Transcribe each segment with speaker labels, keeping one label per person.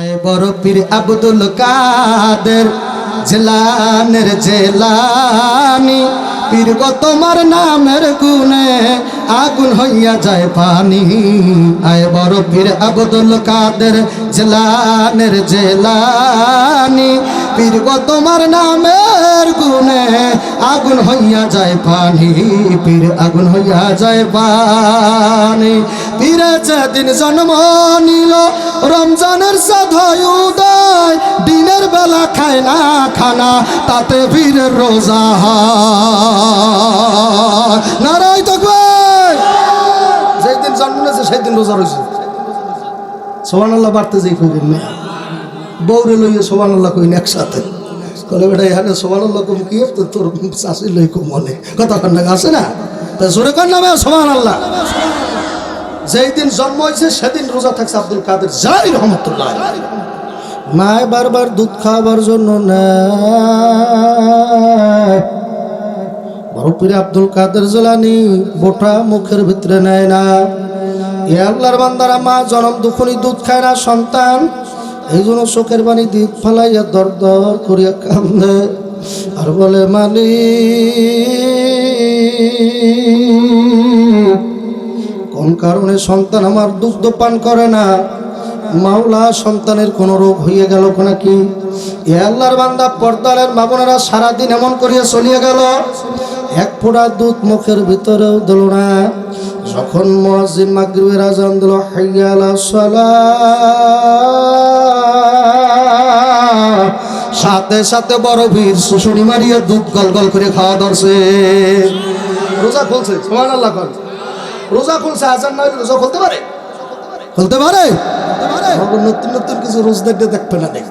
Speaker 1: আয় বড় পীর আব্দুল কাদের, জেলানের জেলানি। পীর গো, তোমার নামের গুণে আগুন হইয়া যায় পানি। আয় বড় পীর আব্দুল কাদের, জেলানের জেলানি। পীর গো, তোমার নামের গুণে আগুন হইয়া যায় পানি, পীর আগুন হইয়া যায় পানি। পীরে যেদিন জন্ম নিল, রমজানের সাধয় উদয়, দিনের বেলা খায় না খানা, তাতে পীরের রোজা নারায় তো যেই দিন জন্ম নিয়েছে সেই দিন রোজা রয়েছে। সোহান আল্লাহ বাড়তে যাই না। বৌরে লইয়ে সোহান আল্লাহ কইন একসাথে। কলে বেটা, এখানে সোহান আল্লাহ কম কি? তো তোর চাষি লই কম মনে। কথা কান্না আছে না? তা জোরে কান্না সোহান আল্লাহ যেই দিন জন্ম হয়েছে সেদিন রোজা থাকছে আব্দুল কাদের যাই রহমতুল্লাহ মায় বারবার দুধ খাওয়াবার জন্য নেয়। বড় আব্দুল কাদের জেলানি বোটা মুখের ভিতরে নেয় না। এ আল্লাহর বান্দারা মা জনম দুখনি দুধ খায় না, সন্তান এই জন্য চোখের পানি দ্বীপ ফালাইয়া দর দর করিয়া কান্দে। আর বলে মালিক কোন কারণে সন্তান আমার দুগ্ধ পান করে না? মাওলা, সন্তানের কোনো রোগ হইয়া গেল নাকি? এ আল্লাহর বান্দা পর্দালের মামনারা সারাদিন এমন করিয়া চলিয়া গেল। এক ফোঁটা দুধ মুখের ভিতরেও দিল না। যখন মহাজিন মাগরিবের আজান দিল, হাইয়ালা সালাহ সাথে সাথে বড় ভিড় শুশুনি মারিয়া দুধ গল গল করে খাওয়া ধরছে। রোজা খুলছে সোমান আল্লাহ কর রোজা খুলছে, আজান নয়, রোজা খুলতে পারে? খুলতে পারে? নতুন নতুন কিছু রোজ দেখতে দেখবে না দেখ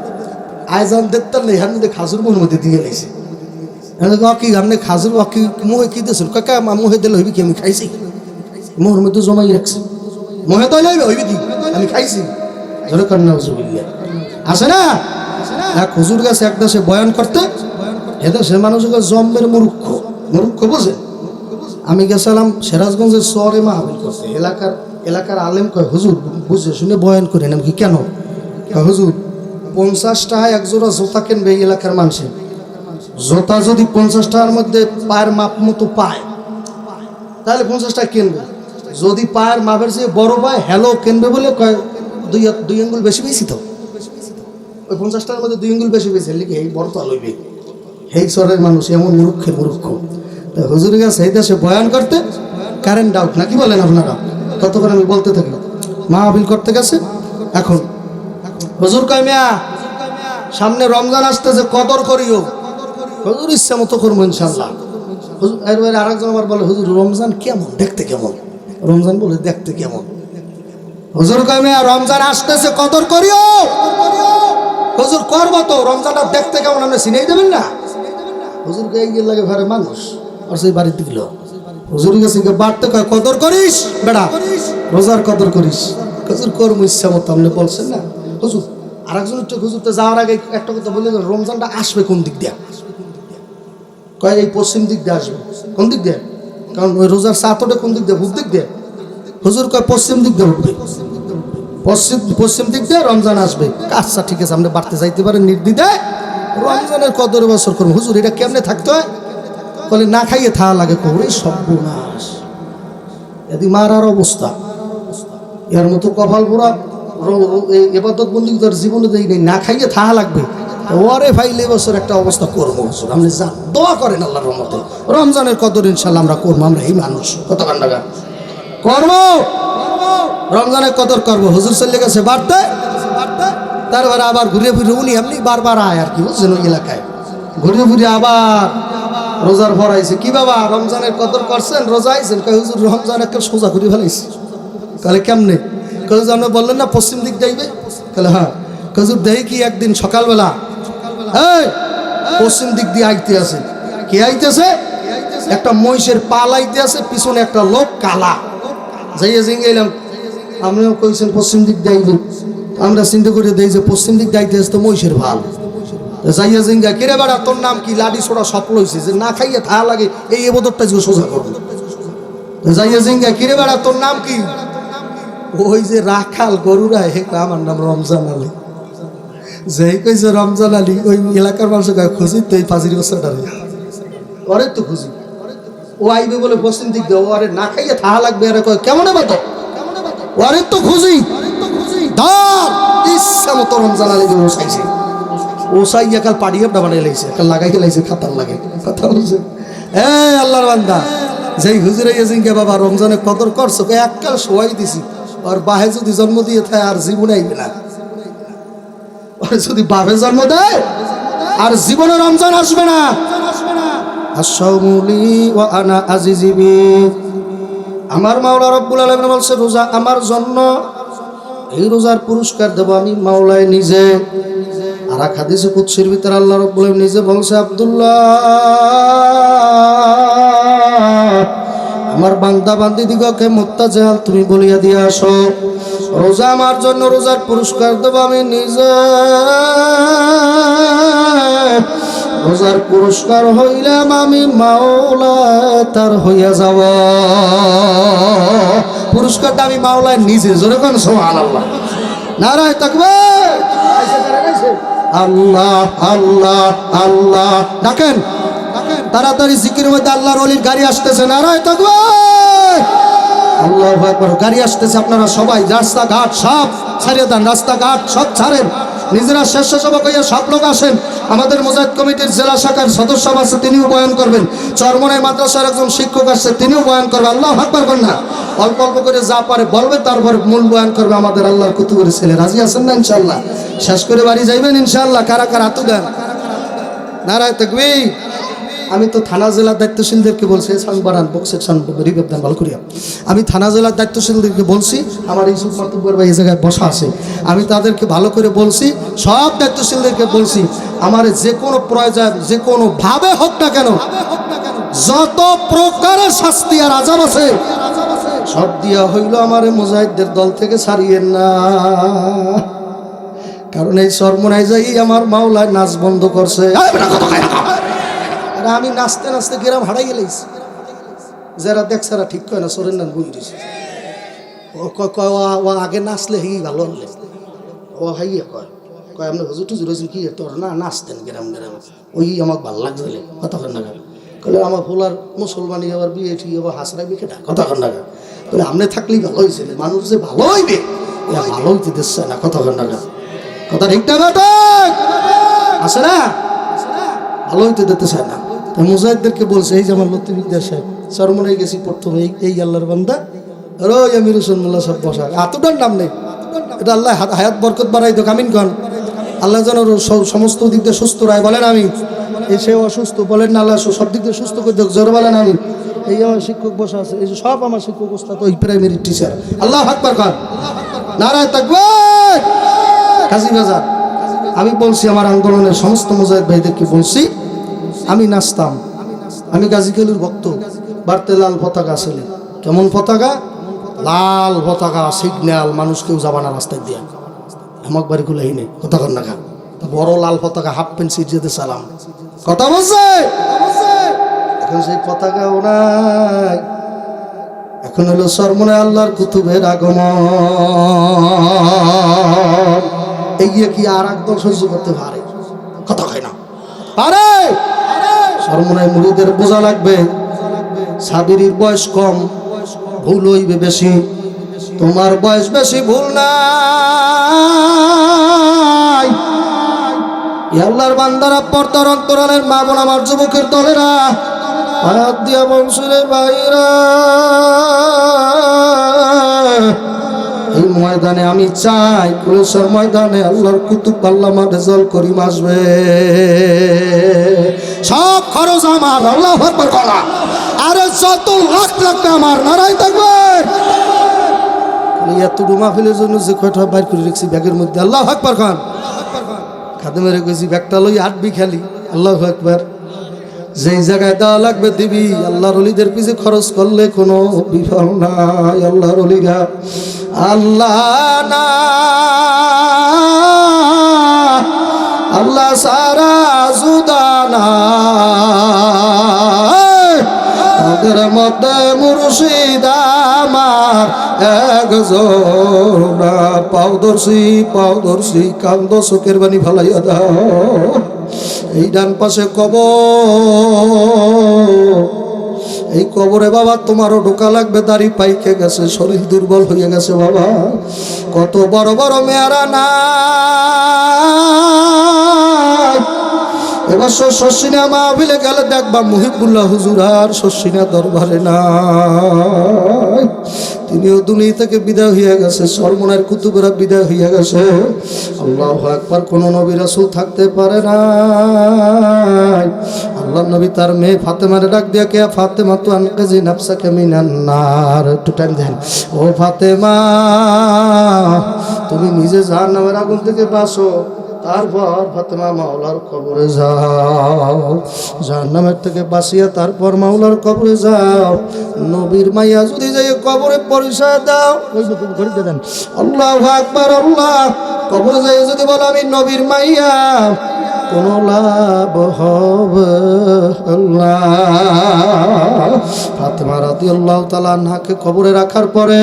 Speaker 1: আয়জান দেখতাম না এখানে খাজুর মধ্যে দিয়ে গেছে কি আপনি খাজুর অকি মোহে কি দিয়েছিল কাকা মা মোহে দিলে হইবি কি? আমি খাইছি। মোহর মধ্যে জমাই রাখছি। মোহে তো লইবে হইবি কি? আমি খাইছি। ধরে হুজুবিল্লা আসে না? এক হুজুর গাছে এক দেশে বয়ান করতে এদেশে মানুষকে জম্বের মুরুক্ষ মুরুক্ষ বোঝে। আমি গেছিলাম সিরাজগঞ্জের শহরে মাহবিল করতে। এলাকার এলাকার আলেম কয়, হুজুর, বুঝে শুনে বয়ান করে আমি কি কেন? হুজুর, পঞ্চাশ টাকা এক জোড়া জোতা কিনবে এই এলাকার মানুষে। জোতা যদি পঞ্চাশ টাকার মধ্যে পায়ের মাপ মতো পায়, তাহলে পঞ্চাশ টাকা কিনবে। যদি পায়ের মাপের চেয়ে বড় পায় হ্যালো কিনবে বলে কয়, দুই দুই আঙ্গুল বেশি বেশি তো? ওই পঞ্চাশ টাকার মধ্যে দুই আঙ্গুল বেশি বেশি লিখে এই বড় লইবে এই শহরের মানুষ এমন মূর্খের মূর্খ। তা হুজুর গেছে এই দেশে বয়ান করতে কারেন্ট ডাউট নাকি বলেন আপনারা? ততক্ষণ আমি বলতে থাকি মাহবিল করতে গেছে, এখন। হুজুর কয়, মিয়া, সামনে রমজান আসতেছে, কদর করিও। হুজুর ইচ্ছা মতো করব ইনশাল্লাহ হুজুর আরেকজন আবার বলে, হুজুর, রমজান কেমন? দেখতে কেমন? রমজান বলে, দেখতে কেমন? হুজুর কয়, মিয়া, রমজান আসতেছে, কদর করিও। হুজুর করব তো, রমজানটা দেখতে কেমন আপনি চিনেই দেবেন না? হুজুরকে এই লাগে ঘরে মানুষ, আর সেই বাড়িতে দিল হুজুর গিয়ে বাড়তে কদর করিস? বেড়া, রোজার কদর করিস। হুজুর, কর্ম ইচ্ছা মতো, আপনি বলছেন না? হুজুর আরেকজন একটু হুজুরতে যাওয়ার আগে একটা কথা বলে রমজানটা আসবে কোন দিক দিয়ে? কয়, এই পশ্চিম দিক দিয়ে আসবে। কোন দিক দিয়ে? কারণ ওই রোজার সাতটা কোন দিক দিয়ে? ভূত দিক দিয়ে? হুজুর কয়, পশ্চিম দিক দিয়ে উঠবে পশ্চিম পশ্চিম দিক দিয়ে রমজান আসবে। আচ্ছা ঠিক আছে, আপনি বাড়তে যাইতে পারেন নির্দ্বিধায়। রমজানের কদর বছর করুন। হুজুর, এটা কেমনে থাকতে হয়? বলে, না খাইয়ে থা লাগে কবরে সর্বনাশ। এদি মারার অবস্থা। এর মতো কপাল পোড়া এবাদত বন্দি তোর জীবনে দেই নেই। না খাইয়ে থাকা লাগবে। ওরে ফাইলে বছর একটা অবস্থা করব, হুজুর। আপনি যান দোয়া করেন আল্লাহর রহমতে। রমজানের কদর ইনশাল্লাহ আমরা করব। আমরা এই মানুষ। কত কান্ডাগা করব! রমজানের কদর করব। হুজুর চলে গেছে বাড়তে। তারপরে আবার ঘুরে ফিরে উনি এমনি বারবার আয় আর কি, বুঝছেন ওই এলাকায়। ঘুরে ফিরে আবার রোজার ভর কি বাবা, রমজানের কদর করছেন, রোজা আইছেন? কয়, হুজুর, রমজান একটা সোজা ঘুরে ফেলাইছি। তাহলে কেমনে? কয়ে আপনি বললেন না পশ্চিম দিক যাইবে? তাহলে হ্যাঁ। কজুর দেই কি একদিন সকালবেলা, এই, পশ্চিম দিক দিয়ে আইতে আছে। কে আইতেছে? একটা মহিষের পাল আইতে আছে, পিছনে একটা লোক কালা। যাইয়া জিঙ্গে এলাম আপনিও কইছেন, পশ্চিম দিক দিয়ে আমরা চিন্তা করে দেই যে, পশ্চিম দিক আছে তো মহিষের ভালো যাইয়া জিঙ্গা কিরে বেড়া, তোর নাম কি? লাডি ছোড়া স্বপ্ন হয়েছে যে না খাইয়ে থা লাগে এই এবদরটা যে সোজা করব। যাইয়া জিঙ্গা কিরে বেড়া, তোর নাম কি? ওই যে রাখাল গরুরা হে আমার নাম রমজান আলী। যেই কইছে রমজান আলী, ওই এলাকার মানুষের গায়ে খুঁজি তো এই পাঁচির বছরটারে ওরে তো খুঁজি ও আইবে বলে পশ্চিম দিক দিয়ে ওরে না খাইয়ে থাহা লাগবে, আরে কয়, কেমন মতো ওরে তো খুঁজি। ধর, ইচ্ছা মতো রমজান আলী ও চাইছে ও চাইয়া কাল পাড়িয়ে আপনা বানিয়ে লাইছে, কাল লাগাই লাইছে খাতার লাগে কথা বলছে এ আল্লাহর বান্দা, যেই হুজুরে গেছেন কে বাবা, রমজানে কদর করছ এককাল সবাই দিছি। আর বাহে যদি জন্ম দিয়ে থাকে, আর জীবনে আইবে না। ওর যদি বাপে জন্ম দেয়, আর জীবনে রমজান আসবে না। আসাউমুলি ও আনা আজিজিবি। আমার মাওলা রব্বুল আলমিন বলছে, রোজা আমার জন্য। এই রোজার পুরস্কার দেব আমি মাওলায় নিজে। আর এক হাদিসে কুৎসির ভিতরে আল্লাহ রব্বুল আলামিন নিজে বলছে, আব্দুল্লাহ, আমার বান্দা বান্দি দিগকে মোত্তা জেহাল তুমি বলিয়া দিয়ে আসো। রোজা আমার জন্য রোজার পুরস্কার দেব আমি নিজে। রোজার পুরস্কার হইলাম আমি মাওলা, তার হইয়া যাব। পুরস্কারটা আমি মাওলায় নিজে, জোরে কোন আল্লাহ নারায় থাকবে আল্লাহ আল্লাহ আল্লাহ। ডাকেন তাড়াতাড়ি জিকির মধ্যে আল্লাহর অলির গাড়ি আসতেছে, নারায় থাকবে আল্লাহ গাড়ি আসতেছে আপনারা সবাই, রাস্তাঘাট সব ছাড়িয়ে দেন, রাস্তাঘাট সব ছাড়েন। নিজেরা স্বেচ্ছাসেবক হইয়া সব লোক আসেন। আমাদের মোজাদ কমিটির জেলা শাখার সদস্য আছে, তিনিও বয়ন করবেন। চরমনায় মাদ্রাসার একজন শিক্ষক আসছে তিনিও বয়ন করবেন আল্লাহ হাক পারবেন না। অল্প অল্প করে যা পারে বলবে, তারপর মূল বয়ান করবে আমাদের আল্লাহর কুতুবের ছেলে। রাজি আছেন না ইনশাল্লাহ শেষ করে বাড়ি যাইবেন ইনশাল্লাহ কারা কারা হাতু দেন নারায় তকবি আমি তো থানা জেলার দায়িত্বশীলদেরকে বলছি সাউন্ড বাড়ান বক্স সেকশন রিপেপ দেন ভালো করিয়া। আমি থানা জেলার দায়িত্বশীলদেরকে বলছি, আমার এই সুমাতুব্বর ভাই এই জায়গায় বসা আছে। আমি তাদেরকে ভালো করে বলছি, সব দায়িত্বশীলদেরকে বলছি, আমার যে কোনো প্রয়োজন, যে কোনো ভাবে হোক না কেন, যত প্রকারের শাস্তি আর আজাব আছে, সব দিয়া হইল আমার মুজাহিদদের দল থেকে ছাড়িয়েন না। কারণ এই সরমনায় যাই আমার মাওলায় নাচ বন্ধ করছে এই বেটা, কথা কয় না। আর আমি নাচতে নাচতে গ্রাম হারাই গেলেছি যারা দেখছে এরা ঠিক কয় না সরেন না বুঝ দিছে। ও কয় ও আগে নাচলে হি ভালো হলে। ও হাইয়া কয় কয় আপনি হুজুর টুজুর হয়েছেন কি? তোর না নাচতেন গ্রাম গ্রাম। ওই আমাকে ভালো লাগছিল কথা কন না কলে আমার ফুলার মুসলমানি আবার বিয়ে ঠিক, আবার না কথা কন না বলে আপনি থাকলেই ভালো হয়েছিল মানুষ যে ভালো হইবে, এরা ভালো হইতে দিচ্ছে না কথা কন না কথা ঠিক না আছে না? ভালো হইতে দিতে চায় না। তো মুজাহিদদেরকে বলছে, এই যে আমার লতিবিদ্যা সাহেব চরমনাই গেছি প্রথমে, এই আল্লাহর বান্দা। রোজ আমির হোসেন মোল্লা সব বসা এতটার নাম নেই। এটা আল্লাহ হায়াত বরকত বাড়াই তো কামিন কন। আল্লাহ যেন সমস্ত দিক দিয়ে সুস্থ রায় বলেন আমি এই সে অসুস্থ বলেন না, আল্লাহ সব দিক দিয়ে সুস্থ করে দেখ জোর বলেন আমি এই আমার শিক্ষক বসা আছে, এই সব আমার শিক্ষক ওস্তাদ, ওই প্রাইমারি টিচার আল্লাহ আকবার খান নারায় থাকবে কাজী বাজার, আমি বলছি, আমার আন্দোলনের সমস্ত মুজাহিদ ভাইদেরকে বলছি আমি নাচতাম। আমি গাজী কেলুর ভক্ত। বাড়তে লাল পতাকা আসলে কেমন পতাকা? লাল পতাকা, সিগন্যাল, মানুষ কেউ যাবা না রাস্তায় দিয়া। আমাক বাড়ি খুলেই নেই কথা কর না বড় লাল পতাকা, হাফ প্যান্ট সিট যেতে সালাম। কথা বলছে? এখন সেই পতাকা নাই। এখন হলো সরমনে আল্লাহর কুতুবের আগমন। এগিয়ে কি আর একদম সহ্য করতে পারে? কথা হয় না। পারে সরমনায় মুড়িদের বোঝা লাগবে। সাবিরির বয়স কম, ভুল হইবে বেশি। তোমার বয়স বেশি, ভুল নাই। এ আল্লাহর বান্দারা পর্দার অন্তরালের মা বোন, আমার যুবকের দলেরা হাত দিয়া বংশুরে বাইরা এই ময়দানে আমি চাই কুলেশ্বর ময়দানে আল্লাহর কুতুব, আল্লাহ মাঠে জল করিম আসবে। সব খরচ আমার, আল্লাহ করা আরে যত লাখ লাগবে আমার, নারায় থাকবে এতটুকু মাহফিলের জন্য যে কয়টা বাইর করে মধ্যে, আল্লাহ আল্লাহ যেই লাগবে দিবি খরচ করলে কোনো বিফল নাই, আল্লাহর আল্লাহ না আল্লাহ সারা জুদানা তাদের মধ্যে মুর্শিদা আমার পাউদর্শি পাউদর্শি পাও কান্দ সুখের বাণী ভালাইয়া দাও। এই ডান পাশে কবর। এই কবরে বাবা, তোমারও ঢোকা লাগবে, দাড়ি পাইকে গেছে, শরীর দুর্বল হয়ে গেছে বাবা। কত বড় বড় মেয়ারা না এবার শশিনা মাহবিলে গেলে দেখবা মুহিবুল্লাহ হুজুর আর শশিনা দরবারে নাই। তিনিও দুনিয়া থেকে বিদায় হয়ে গেছে, সরমনের কুতুবেরা বিদায় হয়ে গেছে। আল্লাহ একবার কোন নবী রাসূল থাকতে পারে না আল্লাহ নবী তার মেয়ে ফাতেমারে ডাক দিয়া কে, ফাতেমা তো আনকাজি নাফসাকে মিনান নার। একটু টাইম দেন। ও ফাতেমা, তুমি নিজে জাহান্নামের আগুন থেকে বাসো তারপর ফাতেমা মাওলার কবরে যাও। জাহান্নামের থেকে বাঁচিয়া তারপর মাওলার কবরে যাও। নবীর মাইয়া যদি যাই কবরে পরিচয় দাও ঘড়িতে দেন। আল্লাহ আকবার, আল্লাহ। কবরে যাই যদি বলো আমি নবীর মাইয়া কোন লাভ হবে ফাতেমা রাদি আল্লাহ তালা নাকে কবরে রাখার পরে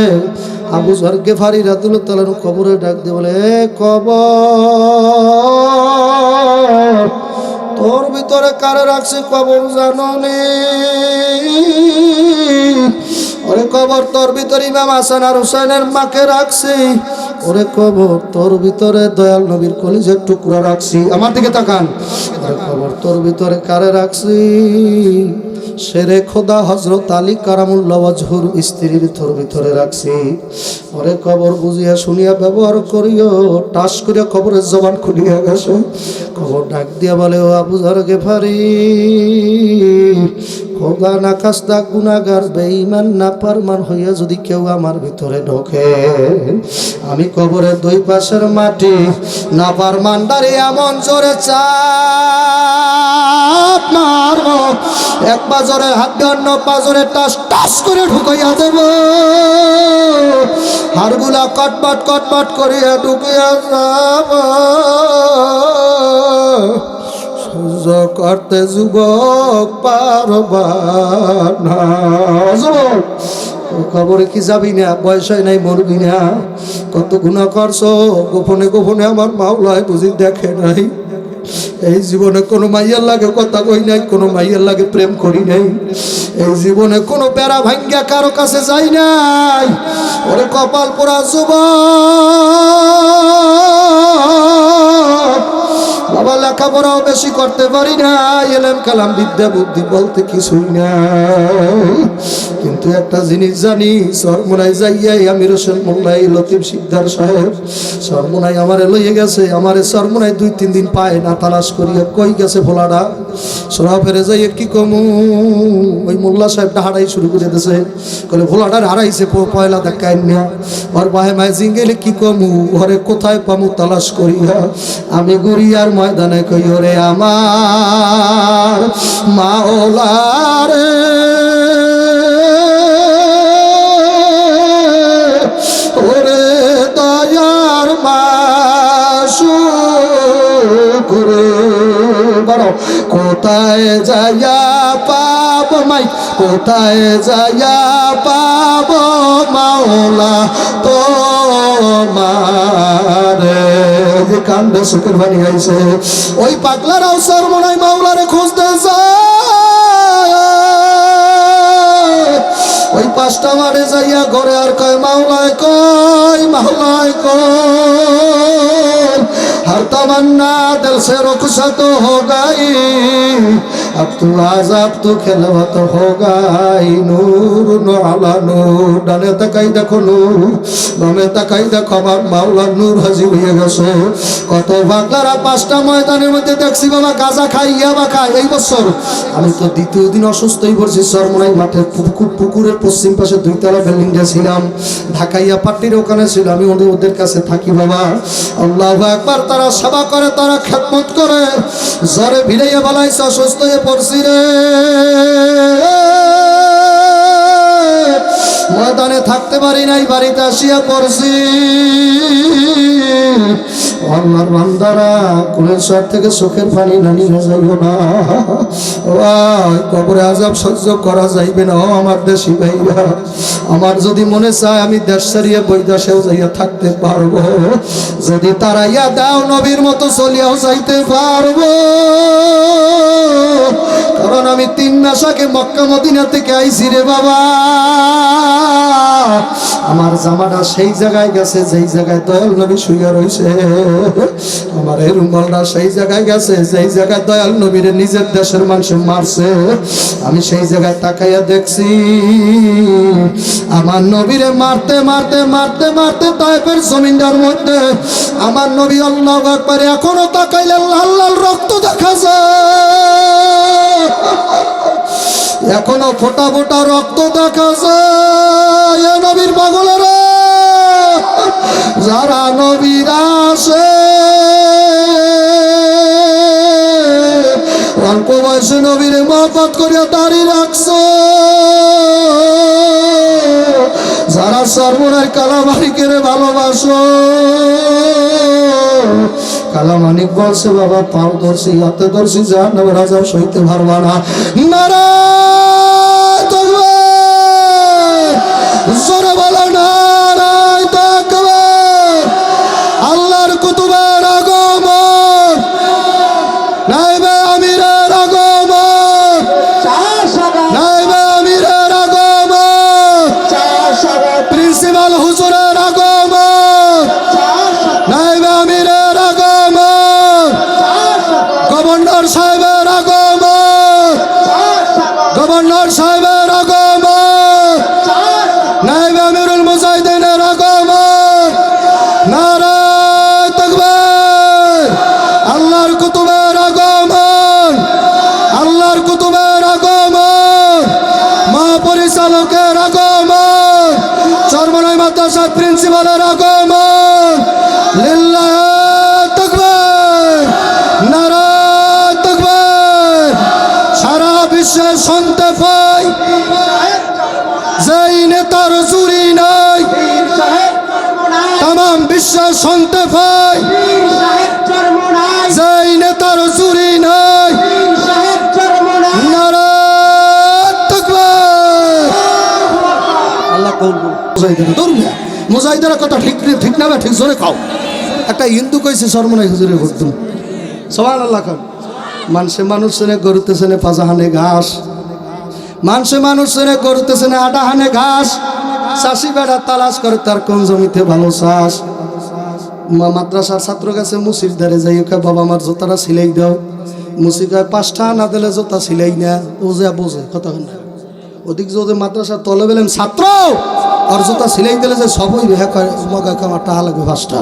Speaker 1: আবু জর গেফারি রাদুল্লাহ তালার কবরে ডাক দিয়ে বলে, "এ কবর, তোর ভিতরে কারে রাখছে কবর জানো ওরে কবর তোর ভিতরে ইমাম হাসান আর হুসাইনের মাকে রাখছি। ওরে কবর তোর ভিতরে দয়াল নবীর কলিজের টুকরা রাখছি। আমার দিকে তাকান। ওরে কবর তোর ভিতরে কারে রাখছি? শেরে খোদা হজরত আলী কারামুল্লাহ ওয়াজহুর স্ত্রীর তোর ভিতরে রাখছি। ওরে কবর বুঝিয়া শুনিয়া ব্যবহার করিও, টাস করিয়া কবরের জবান খুলিয়া গেছে। খবর ডাক দিয়া বলে, ও আবু ধর গেফারি খোদা নাকাশ দা গুনাগার বেঈমান না পারমান হইয়া যদি কেউ আমার ভিতরে ঢোকে, আমি কবরের দুই পাশের মাটি, না পারমান দাঁড়ি এমন জোরে চাপ এক পাজরে হাত অন্য পাজরে টাস টাস করে ঢুকাইয়া দেব। হাড়গুলা কটপট কটপট করিয়া ঢুকিয়া যাব। করতে যুবক পারবা না। খবরে কি যাবি না? বয়স হয় নাই, মরবি না। কত গুণা করছ? গোপনে গোপনে আমার মাওলায় বুঝি দেখে নাই। এই জীবনে কোনো মাইয়ার লাগে কথা কই নাই, কোনো মাইয়ার লাগে প্রেম করি নাই। এই জীবনে কোনো বেড়া ভাঙ্গা কারও কাছে যাই নাই। ওরে কপাল পোড়া যুবক বাবা লেখাপড়াও বেশি করতে পারি না এলাম কালাম বিদ্যা বুদ্ধি বলতে কিছুই নাই কিন্তু একটা জিনিস জানি সরমনাই যাইয়াই আমি রসেন মোল্লাই লতিফ সিকদার সাহেব। সরমনাই আমারে লইয়ে গেছে, আমারে সরমনাই দুই তিন দিন পায় না, তালাশ করিয়া কই গেছে ভোলাডা? সোনা ফেরে যাইয়ে কি কমু? ওই মোল্লা সাহেবটা হারাই শুরু করে দিয়েছে। কলে ভোলাডার হারাইছে পয়লা দেখায় না ওর বাহে মায় জিঙ্গেলে কি কমু? ঘরে কোথায় পামু তালাশ করিয়া? আমি গুড়িয়ার ময়দানে কই ওরে আমার মাওলারে ওরে কোথায় যাইয়া পাব মাই? কোথায় যাইয়া পাব মাওলা তো মারে কান্দে সুখের বাণী গাইছে। ওই পাগলারাও সর্বনাই মাওলারে খুঁজতে ওই পাঁচটা মারে যাইয়া ঘরে আর কয়, মাওলায় কয় মাওলায় কয়? हर तमन्ना दिल से रुखसत हो गई अब तू आजाब तू खिलवत हो गई नूर আলা নূর ডানে তাকাই দেখো নূর বামে তাকাই দেখো আমার মাওলার নূর হাজির হয়ে গেছে কত বাংলারা পাঁচটা ময়দানের মধ্যে দেখছি বাবা গাজা খাই ইয়াবা খাই এই বছর আমি তো দ্বিতীয় দিন অসুস্থই পড়ছি সরমনাই মাঠের পুকুর পুকুরের পশ্চিম পাশে দুইতলা বিল্ডিংটা ছিলাম ঢাকাইয়া পাট্টির ওখানে ছিল আমি ওদের ওদের কাছে থাকি বাবা আল্লাহ একবার তারা সেবা করে তারা খেদমত করে জ্বরে ভিড়াইয়া বালাইছে অসুস্থ হয়ে পড়ছি রে। ময়দানে থাকতে পারি নাই, বাড়িতে আসিয়া পড়ছি। আমার বান্দারা কোলের সব থেকে চোখের পানি না নিয়ে যাইব না। ও কবরে আজাব সহ্য করা যাইবে না, ও আমার দেশি ভাইরা। আমার যদি মনে চায় আমি দেশ সারিয়ে বৈদাসেও যাইয়া থাকতে পারব। যদি তারাইয়া দাও নবীর মতো চলিয়াও যাইতে পারব। কারণ আমি তিন মাস আগে মক্কা মদিনা থেকে আইছি রে বাবা। আমার জামাটা সেই জায়গায় গেছে, যেই জায়গায় দয়াল নবী শুয়ে রয়েছে। আমার এই রুমালটা সেই জায়গায় গেছে, যেই জায়গায় দয়াল নবীরে নিজের দেশের মানুষ মারছে। আমি সেই জায়গায় তাকাইয়া দেখছি। আমার নবীরে মারতে মারতে মারতে মারতে তাইপের জমিনটার মধ্যে আমার নবী আল্লাহ একবারে এখনও তাকাইলে লাল লাল রক্ত দেখা যায়। এখনও ফোটা ফোটা রক্ত দেখা যায়। নবীর পাগলেরা, যারা নবীর আসে, অল্প বয়সে নবীর মহব্বত করিয়া দাঁড়িয়ে রাখছো। যারা কালামানিকে রে ভালোবাসো। কালামানিক বলছে, বাবা, পাও ধরছি, হাতে ধরছি যা নবরাজা রাজা সইতে পারবা না। নারায় শুনতে পাই যেই নেতার চুরি নাই। মুজাহিদের কথা ঠিক নে- ঠিক না ঠিক জোরে খাও একটা হিন্দু কইছে সর্বনাই হুজুরে করতুম সবাই আল্লাহ খান মানুষে মানুষ চেনে গরুতে চেনে পাজা হানে ঘাস। মানুষে মানুষ চেনে গরুতে চেনে আটা হানে ঘাস। চাষি বেড়া তালাশ করে তার কোন জমিতে ভালো চাষ? মাদ্রাসার ছাত্র কাছে মুসির ধারে যাই ওকে বাবা আমার জোতাটা সিলাই দাও। মুসি কয়, পাঁচটা না দিলে জোতা সিলাই না। ও যে বোঝে, কথা না। ওদিক যদি মাদ্রাসার তলে বেলেন, ছাত্র, আর জোতা সিলাই দিলে যে সবই হ্যাঁ মগা আমার টাকা লাগবে পাঁচটা।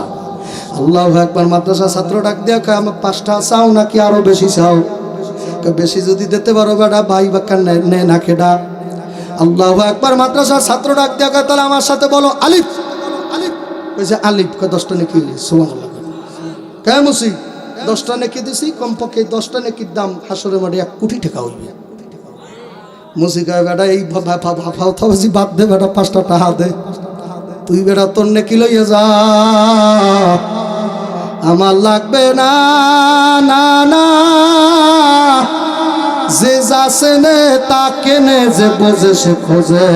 Speaker 1: আল্লাহ একবার মাদ্রাসা ছাত্র ডাক দেওয়া কয়, আমার পাঁচটা চাও নাকি আরও বেশি চাও? বেশি যদি দিতে পারো বেটা, ভাই বাক্কা নে, না কেডা আল্লাহ একবার মাদ্রাসার ছাত্র ডাক কয়, তাহলে আমার সাথে বলো, আলিফ। কইছে আলিফ কয়, দশটা নাকি সুমান কে মুসি? দশটা নাকি দিছি, কমপক্ষে দশটা নাকির দাম হাসরের মাঠে এক কোটি টাকা হইবে। মুসিকা বেটা, এই ভাবছি বাদ দে বেটা, পাঁচটা টাকা দে। তুই বেটা তোর নাকি লইয়া যা। আমার লাগবে না না না। যে যাচ্ছে নে তা কেনে, যে বোঝে সে খোঁজে,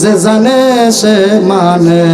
Speaker 1: যে জানে সে মানে।